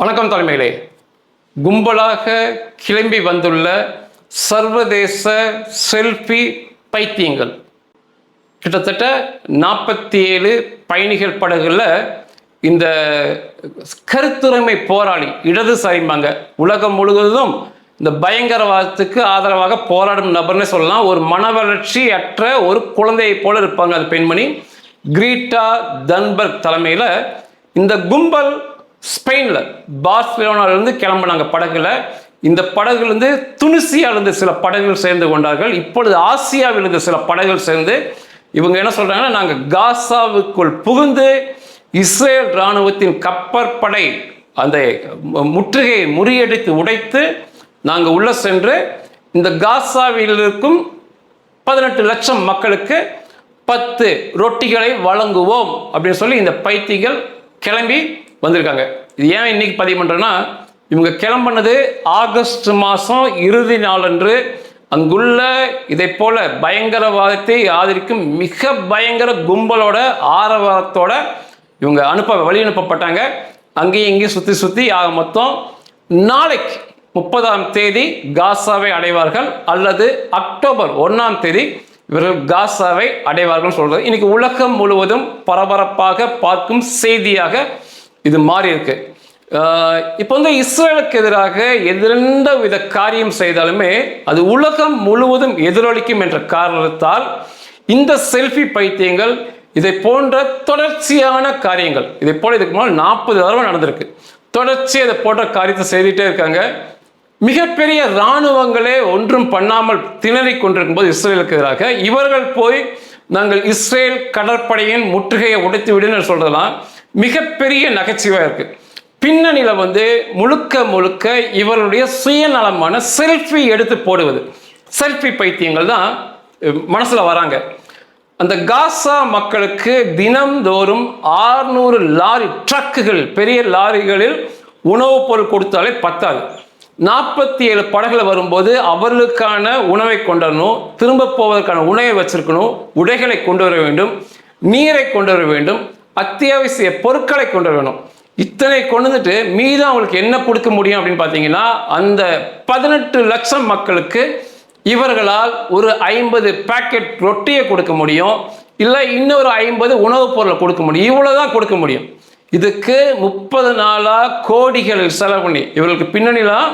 வணக்கம் தலைமையிலே. கும்பலாக கிளம்பி வந்துள்ள சர்வதேச செல்ஃபி பைத்தியங்கள். கிட்டத்தட்ட நாற்பத்தி ஏழு பயணிகள் படகுல இந்த கருத்துரிமை போராளி இடதுசாரிம்பாங்க உலகம் முழுவதும் இந்த பயங்கரவாதத்துக்கு ஆதரவாக போராடும் நபர்னு சொல்லலாம். ஒரு மனவளர்ச்சி அற்ற ஒரு குழந்தையை போல இருப்பாங்க அந்த பெண்மணி. கிரீட்டா தன்பர்க் தலைமையில் இந்த கும்பல் ஸ்பெயினில். பார்சிலோனாவிலிருந்து கிளம்புனாங்க படகுல. இந்த படகுலேருந்து துனிசியாவிலிருந்து சில படகுகள் சேர்ந்து கொண்டார்கள். இப்பொழுது ஆசியாவிலிருந்து சில படகுகள் சேர்ந்து இவங்க என்ன சொல்கிறாங்கன்னா நாங்கள் காசாவுக்குள் புகுந்து இஸ்ரேல் இராணுவத்தின் கப்பற்படை அந்த முற்றுகையை முறியடித்து உடைத்து நாங்கள் உள்ள சென்று இந்த காசாவில் இருக்கும் பதினெட்டு லட்சம் மக்களுக்கு பத்து ரொட்டிகளை வழங்குவோம் அப்படின்னு சொல்லி இந்த பைத்தியங்கள் கிளம்பி வந்திருக்காங்க. இது ஏன் இன்னைக்கு பதிவு பண்ணுறேன்னா இவங்க கிளம்புனது ஆகஸ்ட் மாதம் இறுதி நாளன்று அங்குள்ள இதை போல பயங்கரவாதத்தை ஆதரிக்கும் மிக பயங்கர கும்பலோட ஆரவாரத்தோட இவங்க அனுப்ப வழி அனுப்பப்பட்டாங்க. அங்கேயும் இங்கேயும் சுற்றி சுற்றி ஆக மொத்தம் நாளைக்கு முப்பதாம் தேதி காசாவை அடைவார்கள். அல்லது அக்டோபர் ஒன்றாம் தேதி இவர்கள் காசாவை அடைவார்கள் சொல்கிறது இன்னைக்கு உலகம் முழுவதும் பரபரப்பாக பார்க்கும் செய்தியாக இது மாறி இருக்கு. இப்போ வந்து இஸ்ரேலுக்கு எதிராக எந்த வித காரியம் செய்தாலுமே அது உலகம் முழுவதும் எதிரொலிக்கும் என்ற காரணத்தால் இந்த செல்ஃபி பைத்தியங்கள் இதை போன்ற தொடர்ச்சியான காரியங்கள் இதை போல இதுக்கு முன்னால் நாற்பது தடவை நடந்திருக்கு. தொடர்ச்சி இதை போன்ற காரியத்தை செய்துட்டே இருக்காங்க. மிகப்பெரிய இராணுவங்களே ஒன்றும் பண்ணாமல் திணறிக் கொண்டிருக்கும் போது இஸ்ரேலுக்கு எதிராக இவர்கள் போய் நாங்கள் இஸ்ரேல் கடற்படையின் முற்றுகையை உடைத்து விடுன்னு சொல்றதெல்லாம் மிகப்பெரிய நகைச்சுவாக இருக்கு. பின்னணியில் வந்து முழுக்க முழுக்க இவருடைய சுயநலமான செல்ஃபி எடுத்து போடுவது. செல்ஃபி பைத்தியங்கள் தான் மனசில் வராங்க. அந்த காசா மக்களுக்கு தினம்தோறும் ஆறுநூறு லாரி ட்ரக்குகள் பெரிய லாரிகளில் உணவுப் பொருள் கொடுத்தாலே பத்தாது. நாற்பத்தி ஏழு படகுல வரும்போது அவர்களுக்கான உணவை கொண்டு வரணும் திரும்ப போவதற்கான உணவை வச்சிருக்கணும் உடைகளை கொண்டு வர வேண்டும் நீரை கொண்டு வர வேண்டும் அத்தியாவசிய பொருட்களை கொண்டு வரணும் இத்தனை கொண்டு வந்துட்டு மீதம் அவங்களுக்கு என்ன கொடுக்க முடியும் அப்படின்னு பார்த்தீங்கன்னா அந்த பதினெட்டு லட்சம் மக்களுக்கு இவர்களால் ஒரு ஐம்பது பாக்கெட் ரொட்டியை கொடுக்க முடியும். இல்லை இன்னொரு ஐம்பது உணவுப் பொருளை கொடுக்க முடியும். இவ்வளோதான் கொடுக்க முடியும். இதுக்கு முப்பது நாளாக கோடிகள் செலவு பண்ணி இவர்களுக்கு பின்னணிலாம்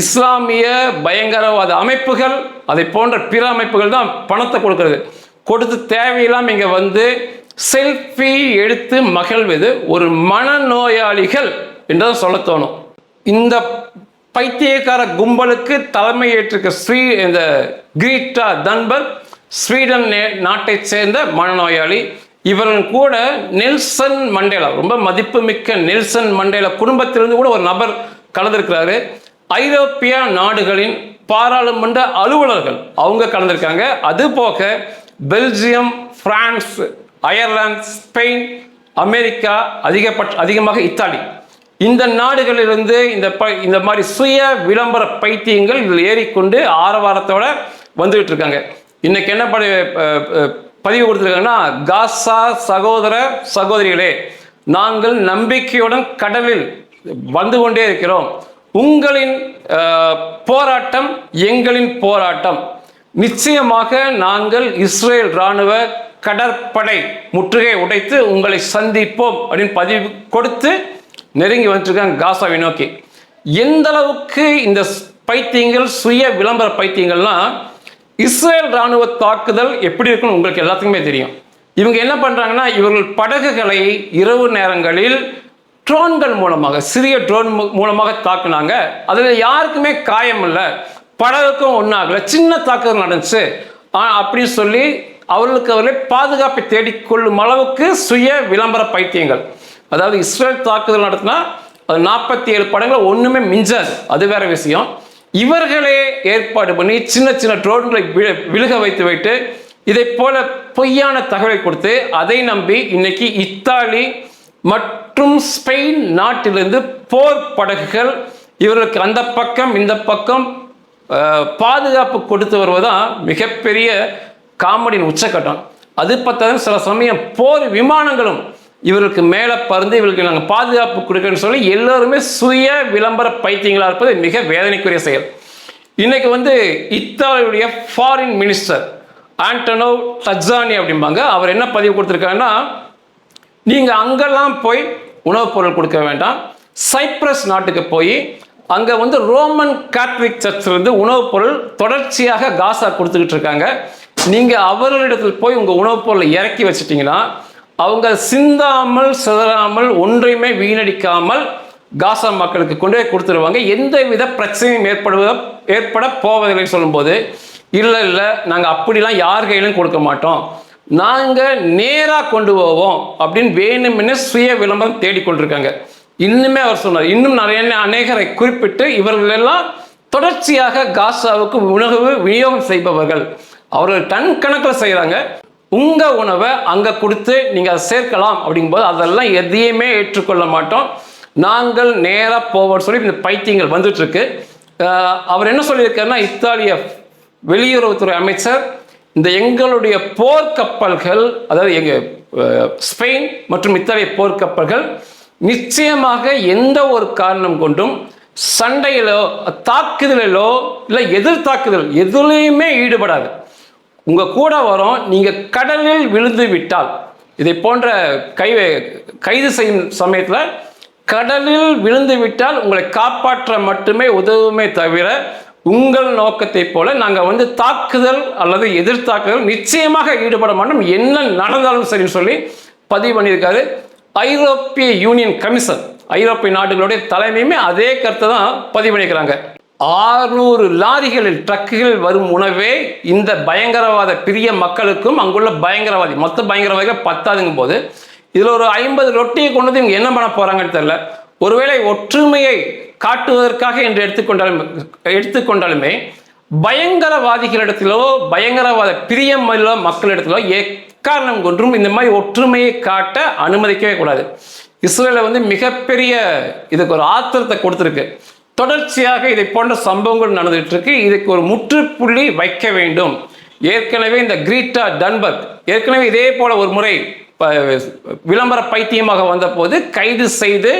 இஸ்லாமிய பயங்கரவாத அமைப்புகள் அதை போன்ற பிற அமைப்புகள் தான் பணத்தை கொடுக்கறது. கொடுத்து தேவையில்லாமல் இங்கே வந்து செல்ஃபி எடுத்து மகிழ்வது ஒரு மனநோயாளிகள் என்றுதான் சொல்ல தோணும். இந்த பைத்தியக்கார கும்பலுக்கு தலைமை ஏற்றிருக்க ஸ்ரீ இந்த கிரீட்டா தன்பர் ஸ்வீடன் நே- சேர்ந்த மனநோயாளி. இவர்கள் கூட நெல்சன் மண்டேலா ரொம்ப மதிப்புமிக்க நெல்சன் மண்டேலா குடும்பத்திலிருந்து கூட ஒரு நபர் கலந்திருக்கிறாரு. ஐரோப்பிய நாடுகளின் பாராளுமன்ற அலுவலர்கள் அவங்க கலந்திருக்காங்க. அது போக Belgium France Ireland Spain America அதிகபட்ச அதிகமாக இத்தாலி. இந்த நாடுகளிலிருந்து இந்த ப இந்த மாதிரி சுய விளம்பர பைத்தியங்கள் இதில் ஏறிக்கொண்டு ஆரவாரத்தோட வந்துகிட்டு இருக்காங்க இன்னைக்கு என்ன படி பதிவு கொடுத்துருக்காங்கன்னா காசா சகோதர சகோதரிகளே நாங்கள் நம்பிக்கையுடன் கடலில் வந்து கொண்டே இருக்கிறோம். உங்களின் போராட்டம் எங்களின் போராட்டம். நிச்சயமாக நாங்கள் இஸ்ரேல் இராணுவ கடற்படை முற்றுகை உடைத்து உங்களை சந்திப்போம் அப்படின்னு பதிவு கொடுத்து நெருங்கி வந்துருக்காங்க காசாவை நோக்கி. எந்த அளவுக்கு இந்த பைத்தியங்கள் சுய விளம்பர பைத்தியங்கள்லாம் இஸ்ரேல் ராணுவ தாக்குதல் எப்படி இருக்குன்னு உங்களுக்கு எல்லாத்துக்குமே தெரியும். இவங்க என்ன பண்ணுறாங்கன்னா இவர்கள் படகுகளை இரவு நேரங்களில் ட்ரோன்கள் மூலமாக சிறிய ட்ரோன் மூலமாக தாக்குனாங்க. அதில் யாருக்குமே காயம் இல்லை படகுக்கும் ஒன்றாகல சின்ன தாக்குதல் நடந்துச்சு. அப்படின்னு சொல்லி அவர்களுக்கு அவர்களே பாதுகாப்பை தேடிக்கொள்ளும் அளவுக்கு சுய விளம்பர பைத்தியங்கள். அதாவது இஸ்ரேல் தாக்குதல் நடத்தினா அது நாற்பத்தி ஏழு படங்கள் ஒன்றுமே மிஞ்சாது. அது வேற விஷயம். இவர்களே ஏற்பாடு பண்ணி சின்ன சின்ன ட்ரோன்களை விழு விழுக வைத்து வைத்து இதை போல பொய்யான தகவலை கொடுத்து அதை நம்பி இன்னைக்கு இத்தாலி மற்றும் ஸ்பெயின் நாட்டிலிருந்து போர் படகுகள் இவர்களுக்கு அந்த பக்கம் இந்த பக்கம் பாதுகாப்பு கொடுத்து வருவதுதான் மிகப்பெரிய காமெடியின் உச்சக்கட்டம். அது பத்தாது சில சமயம் போர் விமானங்களும் இவருக்கு மேலே பறந்து இவருக்கு நாங்கள் பாதுகாப்பு கொடுக்கணும்னு சொல்லி எல்லோருமே சுய விளம்பர பைத்தியங்களாக இருப்பது மிக வேதனைக்குரிய செயல். இன்னைக்கு வந்து இத்தாலியுடைய ஃபாரின் மினிஸ்டர் ஆண்டனோ டஜானி அப்படிம்பாங்க. அவர் என்ன பதிவு கொடுத்துருக்காருன்னா நீங்கள் அங்கெல்லாம் போய் உணவுப் பொருள் கொடுக்க வேண்டாம். சைப்ரஸ் நாட்டுக்கு போய் அங்கே வந்து ரோமன் கேத்லிக் சர்ச்சிலிருந்து உணவுப் பொருள் தொடர்ச்சியாக காசா கொடுத்துக்கிட்டு இருக்காங்க. நீங்கள் அவர்களிடத்தில் போய் உங்கள் உணவுப் பொருளை இறக்கி வச்சிட்டிங்கன்னா அவங்க சிந்தாமல் சிதறாமல் ஒன்றையுமே வீணடிக்காமல் காசா மக்களுக்கு கொண்டு போய் கொடுத்துருவாங்க. எந்த வித பிரச்சனையும் ஏற்படுவத ஏற்பட போவதில்லை சொல்லும்போது இல்லை இல்லை நாங்கள் அப்படிலாம் யார் கையிலும் கொடுக்க மாட்டோம். நாங்கள் நேராக கொண்டு போவோம் அப்படின்னு வேணுமென்னு சுய விளம்பரம் தேடிக்கொண்டிருக்காங்க இன்னுமே அவர் சொன்னார். இன்னும் நிறைய அநேகரை குறிப்பிட்டு இவர்களெல்லாம் தொடர்ச்சியாக காசாவுக்கு உணவு விநியோகம் செய்பவர்கள். அவர்கள் டன் கணக்கில் செய்கிறாங்க உங்கள் உணவை அங்கே கொடுத்து நீங்கள் அதை சேர்க்கலாம் அப்படிங்கும்போது அதெல்லாம் எதையுமே ஏற்றுக்கொள்ள மாட்டோம். நாங்கள் நேராக போவோம்னு சொல்லி இந்த பைத்தியங்கள் வந்துட்டுருக்கு. அவர் என்ன சொல்லியிருக்காருன்னா இத்தாலிய வெளியுறவுத்துறை அமைச்சர் இந்த எங்களுடைய போர்க்கப்பல்கள் அதாவது எங்கள் ஸ்பெயின் மற்றும் இத்தாலிய போர்க்கப்பல்கள் நிச்சயமாக எந்த ஒரு காரணம் கொண்டும் சண்டையிலோ தாக்குதலிலோ இல்லை எதிர் தாக்குதல் எதுலேயுமே ஈடுபடாது. உங்கள் கூட வரும் நீங்கள் கடலில் விழுந்து விட்டால். இதை போன்ற கை கைது செய்யும் சமயத்தில் கடலில் விழுந்து விட்டால் உங்களை காப்பாற்ற மட்டுமே உதவுமே தவிர உங்கள் நோக்கத்தை போல நாங்கள் வந்து தாக்குதல் அல்லது எதிர்த்தாக்குதல் நிச்சயமாக ஈடுபட மாட்டோம். என்ன நடந்தாலும் சரின்னு சொல்லி பதிவு பண்ணியிருக்காரு ஐரோப்பிய யூனியன் கமிஷன். ஐரோப்பிய நாடுகளுடைய தலைமையுமே அதே கருத்தை தான் பதிவு பண்ணியிருக்கிறாங்க. ஆறுநூறு லாரிகளில் ட்ரக்குகளில் வரும் உணவே இந்த பயங்கரவாத பிரிய மக்களுக்கும் அங்குள்ள பயங்கரவாதி மொத்த பயங்கரவாதிகள் பத்தாதுங்கும் போது இதில் ஒரு ஐம்பது ரொட்டியை கொண்டு வந்து இவங்க என்ன பண்ண போகிறாங்கன்னு தெரியல. ஒருவேளை ஒற்றுமையை காட்டுவதற்காக என்று எடுத்துக்கொண்டாலும் எடுத்துக்கொண்டாலுமே பயங்கரவாதிகளிடத்திலோ பயங்கரவாத பிரியமுள்ள மக்களிடத்திலோ எக்காரணம் கொன்றும் இந்த மாதிரி ஒற்றுமையை காட்ட அனுமதிக்கவே கூடாது. இஸ்ரேலில் வந்து மிகப்பெரிய இதுக்கு ஒரு ஆத்திரத்தை கொடுத்துருக்கு. தொடர்ச்சியாக இதை போன்ற சம்பவங்கள் நடந்துகிட்டு இருக்கு இதுக்கு ஒரு முற்றுப்புள்ளி வைக்க வேண்டும். ஏற்கனவே இந்த கிரீட்டா டன்பர்க் ஏற்கனவே இதே போல ஒரு முறை விளம்பர பைத்தியமாக வந்தபோது கைது செய்து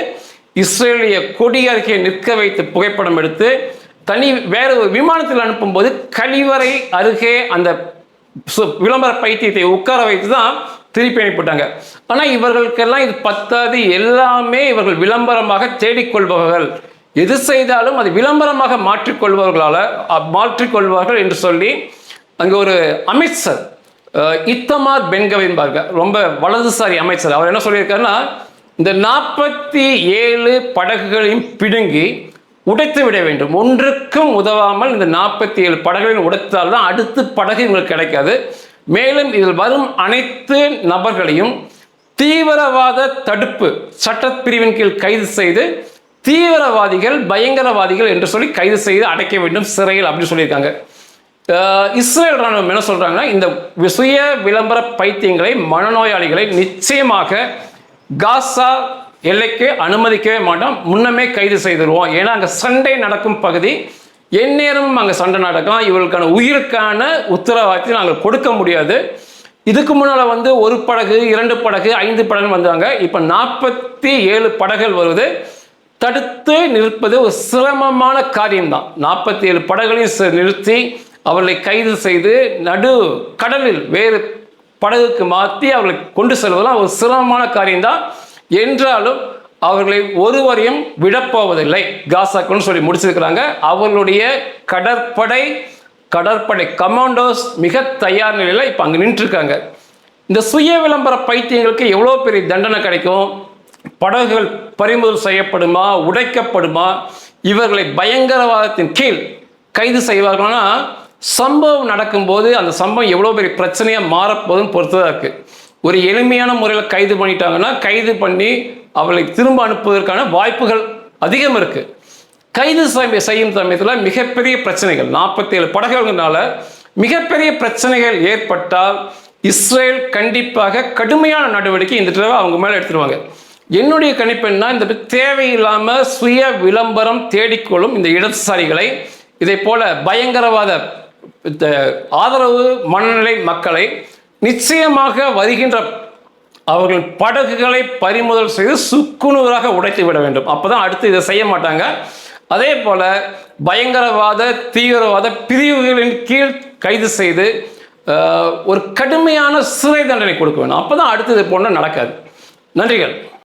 இஸ்ரேலிய கொடி அருகே நிற்க வைத்து புகைப்படம் எடுத்து தனி வேற ஒரு விமானத்தில் அனுப்பும்போது கழிவறை அருகே அந்த விளம்பர பைத்தியத்தை உட்கார வைத்து தான் திருப்பி அனுப்பிட்டாங்க ஆனால் இவர்களுக்கெல்லாம் இது பத்தாது. எல்லாமே இவர்கள் விளம்பரமாக தேடிக்கொள்பவர்கள். எது செய்தாலும் அது விளம்பரமாக மாற்றிக்கொள்பவர்களால் மாற்றிக்கொள்வார்கள் என்று சொல்லி அங்கே ஒரு அமைச்சர் இத்தமார் பென்கவின்பார்க ரொம்ப வலதுசாரி அமைச்சர். அவர் என்ன சொல்லியிருக்காருன்னா இந்த நாற்பத்தி ஏழு படகுகளையும் பிடுங்கி உடைத்து விட வேண்டும். ஒன்றுக்கும் உதவாமல் இந்த நாற்பத்தி ஏழு படகுகளையும் உடைத்தால் தான் அடுத்து படகு இவங்களுக்கு கிடைக்காது. மேலும் இதில் வரும் அனைத்து நபர்களையும் தீவிரவாத தடுப்பு சட்டப்பிரிவின் கீழ் கைது செய்து தீவிரவாதிகள் பயங்கரவாதிகள் என்று சொல்லி கைது செய்து அடைக்க வேண்டும் சிறையில் அப்படின்னு சொல்லியிருக்காங்க. இஸ்ரேல் ராணுவம் என்ன சொல்கிறாங்கன்னா இந்த சுய விளம்பர பைத்தியங்களை மனநோயாளிகளை நிச்சயமாக காசா எல்லைக்கு அனுமதிக்கவே மாட்டோம். முன்னமே கைது செய்திருவோம். ஏன்னா அங்கே சண்டை நடக்கும் பகுதி. எந்நேரமும் அங்கே சண்டை நடக்கும் இவர்களுக்கான உயிருக்கான உத்தரவாதத்தை நாங்கள் கொடுக்க முடியாது. இதுக்கு முன்னால் வந்து ஒரு படகு இரண்டு படகு ஐந்து படகு வந்தாங்க. இப்போ நாற்பத்தி ஏழு படகுகள் வருது. தடுத்து நிற்பது ஒரு சிரமமான காரியம்தான். நாற்பத்தி ஏழு படகுகளையும் நிறுத்தி அவர்களை கைது செய்து நடு கடலில் வேறு படகுக்கு மாற்றி அவர்களை கொண்டு செல்வதெல்லாம் ஒரு சிரமமான காரியம்தான். என்றாலும் அவர்களை ஒருவரையும் விடப்போவதில்லை. காசாக்குன்னு சொல்லி முடிச்சிருக்கிறாங்க. அவர்களுடைய கடற்படை கடற்படை கமாண்டோஸ் மிக தயார் நிலையில் இப்போ அங்கே நின்றுருக்காங்க. இந்த சுய விளம்பர பைத்தியங்களுக்கு எவ்வளோ பெரிய தண்டனை கிடைக்கும்? படகுகள் பறிமுதல் செய்யப்படுமா உடைக்கப்படுமா இவர்களை பயங்கரவாதத்தின் கீழ் கைது செய்வார்கள்னா சம்பவம் நடக்கும்போது அந்த சம்பவம் எவ்வளோ பெரிய பிரச்சனையாக மாறப்போதுன்னு பொறுத்ததாக இருக்குது ஒரு எளிமையான முறையில் கைது பண்ணிட்டாங்கன்னா கைது பண்ணி அவளை திரும்ப அனுப்புவதற்கான வாய்ப்புகள் அதிகம் இருக்குது கைது செய்யும் சமயத்தில் மிகப்பெரிய பிரச்சனைகள் நாற்பத்தி ஏழு படகுகள்னால மிகப்பெரிய பிரச்சனைகள் ஏற்பட்டால் இஸ்ரேல் கண்டிப்பாக கடுமையான நடவடிக்கை இந்த தடவை அவங்க மேலே எடுத்துருவாங்க. என்னுடைய கணிப்பு என்ன இந்த தேவையில்லாமல் சுய விளம்பரம் தேடிக்கொள்ளும் இந்த இடதுசாரிகளை. இதை போல பயங்கரவாத ஆதரவு மனநிலை மக்களை நிச்சயமாக வருகின்ற அவர்கள் படகுகளை பறிமுதல் செய்து சுக்குநூறாக உடைத்து விட வேண்டும். அப்பதான் அடுத்து இதை செய்ய மாட்டாங்க. அதே போல பயங்கரவாத தீவிரவாத பிரிவுகளின் கீழ் கைது செய்து ஒரு கடுமையான சிறை தண்டனை கொடுக்க வேண்டும். அப்பதான் அடுத்து இது போன்ற நடக்காது. நன்றிகள்.